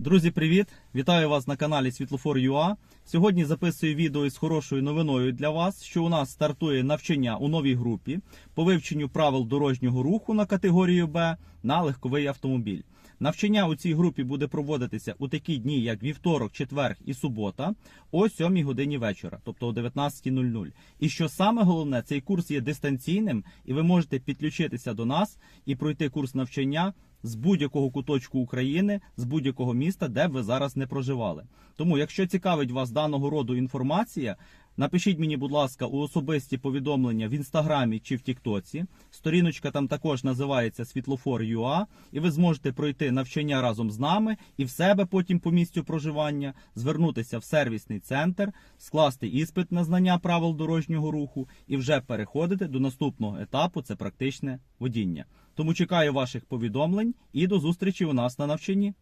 Друзі, привіт! Вітаю вас на каналі Світлофор.ua. Сьогодні записую відео із хорошою новиною для вас, що у нас стартує навчання у новій групі по вивченню правил дорожнього руху на категорію Б на легковий автомобіль. Навчання у цій групі буде проводитися у такі дні, як вівторок, четверг і субота, о 7 годині вечора, тобто о 19.00. І що саме головне, цей курс є дистанційним, і ви можете підключитися до нас і пройти курс навчання з будь-якого куточку України, з будь-якого міста, де б ви зараз не проживали. Тому, якщо цікавить вас даного роду інформація, напишіть мені, будь ласка, у особисті повідомлення в інстаграмі чи в Тіктоці. Сторіночка там також називається Світлофор.ua, і ви зможете пройти навчання разом з нами і в себе потім по місцю проживання звернутися в сервісний центр, скласти іспит на знання правил дорожнього руху і вже переходити до наступного етапу це практичне водіння. Тому чекаю ваших повідомлень і до зустрічі у нас на навчанні.